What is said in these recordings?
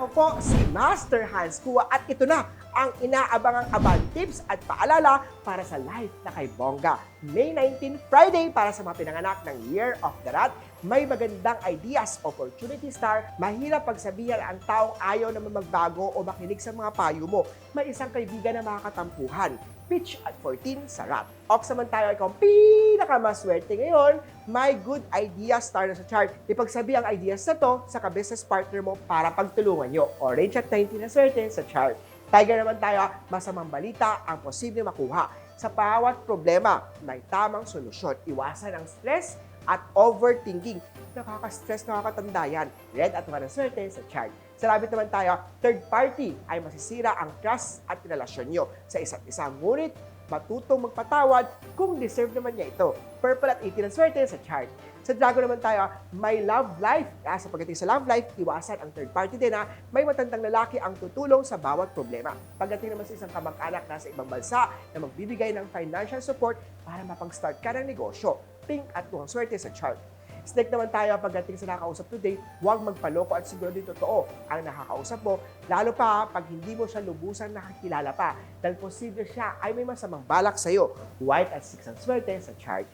Ako po si Master Hans Kua at ito na ang inaabangang aban tips at paalala para sa life na kay Bongga. May 19, Friday para sa mga pinanganak ng Year of the Rat. May magandang ideas, opportunity star. Mahirap pagsabihan ang taong ayaw naman magbago o makinig sa mga payo mo. May isang kaibigan na makakatampuhan. Pitch at 14 sa rat. Ox naman tayo ikaw ang pinakamaswerte ngayon. May good idea star na sa chart. Ipagsabi ang ideas na to sa ka-business partner mo para pagtulungan nyo. Orange at 19 na swerte sa chart. Tiger naman tayo, masamang balita ang posible makuha. Sa bawat problema, may tamang solusyon. Iwasan ang stress at overthinking. Nakaka-stress, nakakatanda yan. Red at one ang swerte sa chart. Sa rabbit naman tayo, third party ay masisira ang trust at relasyon nyo sa isa't isa. Ngunit matutong magpatawad kung deserve naman niya ito. Purple at 18 ang swerte sa chart. Sa Dragon naman tayo, may love life. Ah, sa pagdating sa love life, iwasan ang third party din ha. May matandang lalaki ang tutulong sa bawat problema. Pagdating naman sa isang kamag-anak na sa ibang bansa na magbibigay ng financial support para mapang-start ka ng negosyo. Pink at tuwang swerte sa chart. Snake naman tayo pagdating sa nakakausap today, huwag magpaloko at siguro din totoo ang nakakausap mo, lalo pa pag hindi mo siya lubusang nakakilala pa dahil posible siya ay may masamang balak sa'yo. White at six ang swerte sa chart.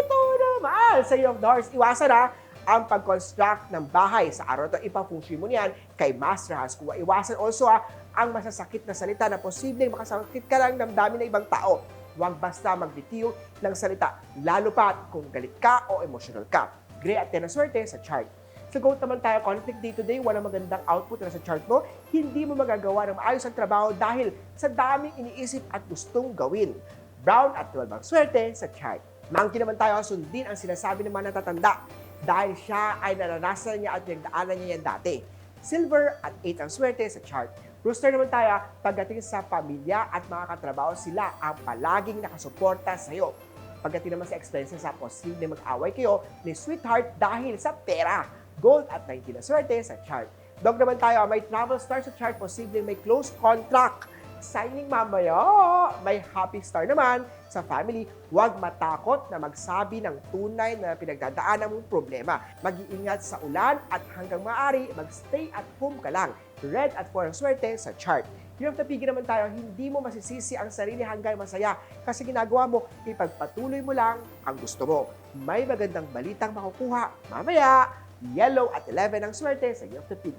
Ito naman sa iyong doors. Iwasan ha ang pag-construct ng bahay sa araw to ipafungshi mo niyan kay Master Hans. Kung iwasan also ha, ang masasakit na salita na posibleng makasakit ka lang damdamin ng ibang tao. Huwag basta magbitiw ng salita, lalo pa kung galit ka o emotional ka. Gray at 10 na sa chart. Sa GOAT naman tayo, conflict day to day, walang magandang output na sa chart mo, hindi mo magagawa ng maayos ang trabaho dahil sa daming iniisip at gustong gawin. Brown at 12 ang swerte sa chart. Monkey naman tayo, sundin ang sinasabi ng mga natatanda dahil siya ay naranasan niya at pinagdaanan niya yan dati. Silver at 8 ang swerte sa chart. Rooster naman tayo, pagdating sa pamilya at mga katrabaho, sila ang palaging nakasuporta sa iyo. Pagdating naman sa expenses, sa posible mag-away kayo ni sweetheart dahil sa pera. Gold at 19 na swerte sa chart. Dog naman tayo, may travel star sa chart, posible may close contract. Signing mamaya, may happy star naman sa family. Huwag matakot na magsabi ng tunay na pinagdadaanan mong problema. Mag-iingat sa ulan at hanggang maaari, magstay at home ka lang. Red at 4 ang swerte sa chart. Yung tapigin naman tayo, hindi mo masisisi ang sarili hanggang masaya kasi ginagawa mo, ipagpatuloy mo lang ang gusto mo. May magandang balitang makukuha mamaya. Yellow at 11 ang swerte sa iyong tapig.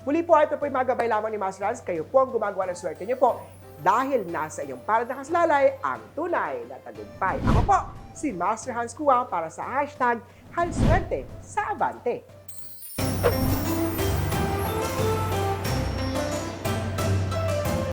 Muli po, ito po yung magabay lamang ni Master Hans. Kayo po ang gumagawa ng swerte niyo po dahil nasa iyong para nakasalalay ang tunay na tagumpay. Ako po, si Master Hans Kuwa para sa hashtag Hans Swerte sa Abante.